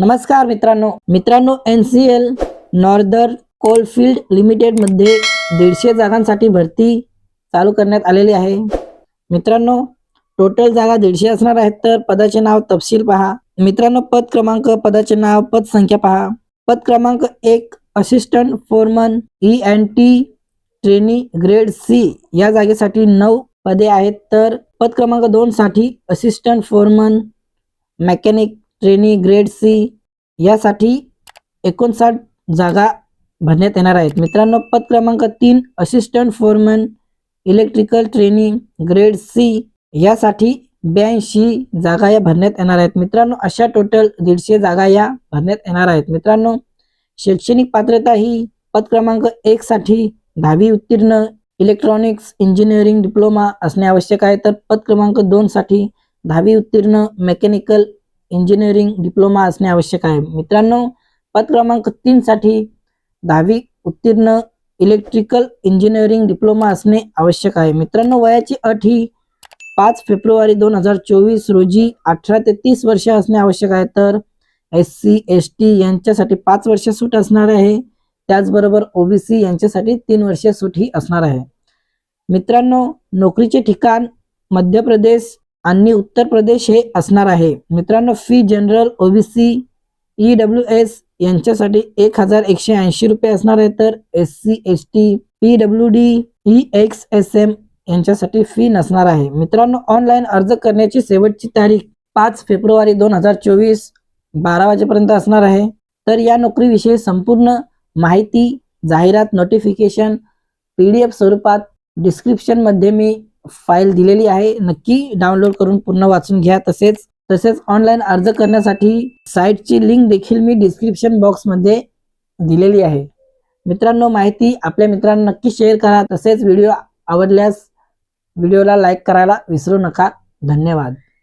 नमस्कार मित्रांनो. मित्रांनो N C L northern coalfield लिमिटेडमध्ये दीडशे जागांसाठी भरती चालू करण्यात आलेली आहे. मित्रांनो टोटल जागा दीडशे असणार आहेत तर पदाचे नाव तपशील पहा. मित्रांनो पद क्रमांक पदाचे नाव पद संख्या पहा. पद क्रमांक एक assistant foreman E N T trainee grade C या जागेसाठी नऊ पदे आहेत तर पद क्रमांक दोन साठी assistant foreman mechanic trainee grade C यासाठी एकोणसाठ जागा भरण्यात येणार आहेत. मित्रांनो पद क्रमांक तीन assistant foreman electrical training grade C यासाठी ब्याऐंशी जागा या भरण्यात येणार आहेत. मित्रांनो अशा टोटल दीडशे जागा या भरण्यात येणार आहेत. मित्रांनो शैक्षणिक पात्रता ही पद क्रमांक एक साठी दहावी उत्तीर्ण इलेक्ट्रॉनिक्स इंजिनिअरिंग डिप्लोमा असणे आवश्यक आहे. तर पद क्रमांक दोन साठी दहावी उत्तीर्ण मेकॅनिकल इंजिनिअरिंग डिप्लोमा असणे आवश्यक आहे. मित्रांनो पद क्रमांक तीन साठी दहावी उत्तीर्ण इलेक्ट्रिकल इंजिनिअरिंग डिप्लोमा असणे आवश्यक आहे. मित्रांनो वयाची अट ही पाच फेब्रुवारी दोन हजार चोवीस रोजी अठरा ते तीस वर्ष असणे आवश्यक आहे. तर एस सी एस टी यांच्यासाठी पाच वर्ष सूट असणार आहे. त्याचबरोबर ओबीसी यांच्यासाठी तीन वर्ष सूट ही असणार आहे. मित्रांनो नोकरीचे ठिकाण मध्य प्रदेश आणि उत्तर प्रदेश हे असणार आहे. मित्रांनो fee general OBC E W S यांच्यासाठी एक हजार एकशे ऐंशी रुपये असणार आहे. तर S C S T P W D E X S M यांच्यासाठी फी नसणार आहे. मित्रांनो ऑनलाईन अर्ज करण्याची शेवटची तारीख पाच फेब्रुवारी दोन हजार चोवीस बारा वाजेपर्यंत असणार आहे. तर या नोकरीविषयी संपूर्ण माहिती जाहिरात नोटिफिकेशन पी डी एफ स्वरूपात डिस्क्रिप्शनमध्ये मी फाईल दिलेली आहे. नक्की डाउनलोड करून पूर्ण वाचून घ्या. तसेच तसेच ऑनलाईन अर्ज करण्यासाठी साईटची लिंक देखील मी डिस्क्रिप्शन बॉक्समध्ये दिलेली आहे. मित्रांनो माहिती आपल्या मित्रांना नक्की शेअर करा. तसेच व्हिडिओ आवडल्यास व्हिडिओला लाईक करायला विसरू नका. धन्यवाद.